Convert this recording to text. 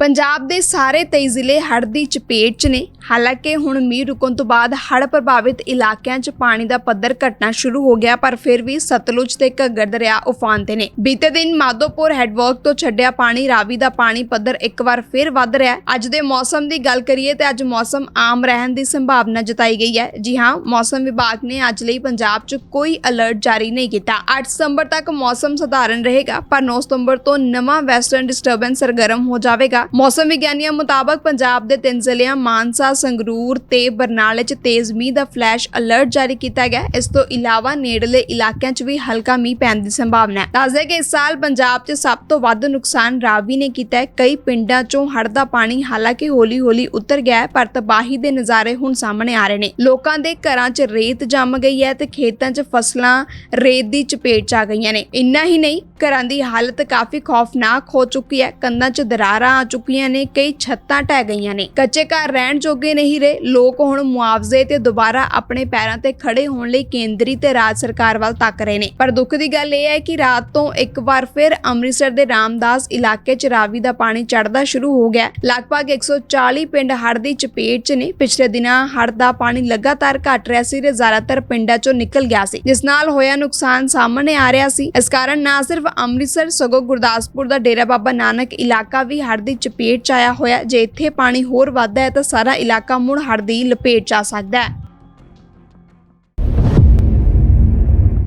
ਪੰਜਾਬ ਦੇ ਸਾਰੇ 23 ਜ਼ਿਲ੍ਹੇ ਹੜ੍ਹ ਦੀ ਚਪੇਟ 'ਚ ਨੇ। ਹਾਲਾਂਕਿ ਹੁਣ ਮੀਂਹ ਰੁਕਣ ਤੋਂ ਬਾਅਦ ਹੜ੍ਹ ਪ੍ਰਭਾਵਿਤ ਇਲਾਕਿਆਂ 'ਚ ਪਾਣੀ ਦਾ ਪੱਧਰ ਘਟਣਾ ਸ਼ੁਰੂ ਹੋ ਗਿਆ, ਪਰ ਫਿਰ ਵੀ ਸਤਲੁਜ ਤੇ ਘੱਗਰ ਦਰਿਆ ਉਫਾਨ ਤੇ ਨੇ। ਬੀਤੇ ਦਿਨ ਮਾਧੋਪੁਰ ਹੈਡਵਰਕ ਤੋਂ ਛੱਡਿਆ ਪਾਣੀ, ਰਾਵੀ ਦਾ ਪਾਣੀ ਪੱਧਰ ਇੱਕ ਵਾਰ ਫਿਰ ਵੱਧ ਰਿਹਾ ਹੈ। ਅੱਜ ਦੇ ਮੌਸਮ ਦੀ ਗੱਲ ਕਰੀਏ ਤੇ ਅੱਜ ਮੌਸਮ ਆਮ ਰਹਿਣ ਦੀ ਸੰਭਾਵਨਾ ਜਤਾਈ ਗਈ ਹੈ। ਜੀ ਹਾਂ, ਮੌਸਮ ਵਿਭਾਗ ਨੇ ਅੱਜ ਲਈ ਪੰਜਾਬ 'ਚ ਕੋਈ ਅਲਰਟ ਜਾਰੀ ਨਹੀਂ ਕੀਤਾ। 8 ਸਤੰਬਰ ਤੱਕ ਮੌਸਮ ਸਧਾਰਨ ਰਹੇਗਾ, ਪਰ 9 ਸਤੰਬਰ ਤੋਂ ਨਵਾਂ ਵੈਸਟਰਨ ਡਿਸਟਰਬੈਂਸ ਸਰਗਰਮ ਹੋ ਜਾਵੇਗਾ। ਮੌਸਮ ਵਿਗਿਆਨੀਆਂ ਮੁਤਾਬਕ ਪੰਜਾਬ ਦੇ ਤਿੰਨ ਜ਼ਿਲ੍ਹਿਆਂ ਮਾਨਸਾ, ਸੰਗਰੂਰ ਤੇ ਬਰਨਾਲੇ 'ਚ ਤੇਜ਼ ਮੀਂਹ ਦਾ ਫਲੈਸ਼ ਅਲਰਟ ਜਾਰੀ ਕੀਤਾ ਗਿਆ ਇਸ ਤੋਂ ਇਲਾਵਾ ਨੇੜਲੇ ਇਲਾਕਿਆਂ 'ਚ ਵੀ ਹਲਕਾ ਮੀਂਹ ਪੈਣ ਦੀ ਸੰਭਾਵਨਾ ਹੈ। ਦੱਸਦੇ ਕਿ ਇਸ ਸਾਲ ਪੰਜਾਬ 'ਚ ਸਭ ਤੋਂ ਵੱਧ ਨੁਕਸਾਨ ਰਾਵੀ ਨੇ ਕੀਤਾ ਹੈ। ਕਈ ਪਿੰਡਾਂ 'ਚੋਂ ਹੜ੍ਹ ਦਾ ਪਾਣੀ ਹਾਲਾਂਕਿ ਹੌਲੀ-ਹੌਲੀ ਉਤਰ ਗਿਆ ਹੈ, ਪਰ ਤਬਾਹੀ ਦੇ ਨਜ਼ਾਰੇ ਹੁਣ ਸਾਹਮਣੇ ਆ ਰਹੇ ਨੇ। ਲੋਕਾਂ ਦੇ ਘਰਾਂ 'ਚ ਰੇਤ ਜੰਮ ਗਈ ਹੈ ਤੇ ਖੇਤਾਂ 'ਚ ਫਸਲਾਂ ਰੇਤ ਦੀ ਚਪੇਟ 'ਚ ਆ ਗਈਆਂ ਨੇ। ਇੰਨਾ ਹੀ ਨਹੀਂ, ਘਰਾਂ ਦੀ ਹਾਲਤ ਕਾਫੀ ਖੌਫਨਾਕ ਹੋ ਚੁੱਕੀ ਹੈ। ਕੰਧਾਂ 'ਚ ਦਰਾਰਾਂ ਆ ਚੁੱਕੀਆਂ ਨੇ, ਕਈ ਛੱਤਾਂ ਢਹਿ ਗਈਆਂ ਨੇ। ਕੱਚੇ ਘਰ ਰਹਿਣ ਜੋਗੇ ਨਹੀਂ ਰਹੇ। ਲੋਕ ਹੁਣ ਮੁਆਵਜ਼ੇ ਤੇ ਦੁਬਾਰਾ ਆਪਣੇ ਪੈਰਾਂ ਤੇ ਖੜੇ ਹੋਣ ਲਈ ਕੇਂਦਰੀ ਤੇ ਰਾਜ ਸਰਕਾਰ ਵੱਲ ਤੱਕ ਰਹੇ ਨੇ। ਪਰ ਦੁੱਖ ਦੀ ਗੱਲ ਇਹ ਹੈ ਕਿ ਰਾਤ ਤੋਂ ਇੱਕ ਵਾਰ ਫਿਰ ਅੰਮ੍ਰਿਤਸਰ ਦੇ ਰਾਮਦਾਸ ਇਲਾਕੇ 'ਚ ਰਾਵੀ ਦਾ ਪਾਣੀ ਚੜ੍ਹਦਾ ਸ਼ੁਰੂ ਹੋ ਗਿਆ। ਲਗਭਗ 140 ਪਿੰਡ ਹੜ੍ਹ ਦੀ ਚਪੇਟ 'ਚ ਨੇ। ਪਿਛਲੇ ਦਿਨਾਂ ਹੜ੍ਹ ਦਾ ਪਾਣੀ ਲਗਾਤਾਰ ਘਟ ਰਿਹਾ ਸੀ ਤੇ ਜ਼ਿਆਦਾਤਰ ਪਿੰਡਾਂ 'ਚੋਂ ਨਿਕਲ ਗਿਆ ਸੀ, ਜਿਸ ਨਾਲ ਹੋਇਆ ਨੁਕਸਾਨ ਸਾਹਮਣੇ ਆ ਰਿਹਾ ਸੀ। ਇਸ ਕਾਰਨ ਨਾ ਸਿਰਫ ਅੰਮ੍ਰਿਤਸਰ, ਸਗੋਂ ਗੁਰਦਾਸਪੁਰ ਦਾ ਡੇਰਾ ਬਾਬਾ ਨਾਨਕ ਇਲਾਕਾ ਵੀ ਹੜ੍ਹ ਦੀ ਚਪੇਟ 'ਚ ਆਇਆ ਹੋਇਆ, ਜੇ ਇੱਥੇ ਪਾਣੀ ਹੋਰ ਵੱਧਦਾ ਹੈ ਤਾਂ ਸਾਰਾ ਇਲਾਕਾ ਮੁੜ ਹੜ੍ਹ ਦੀ ਲਪੇਟ 'ਚ ਆ ਸਕਦਾ ਹੈ।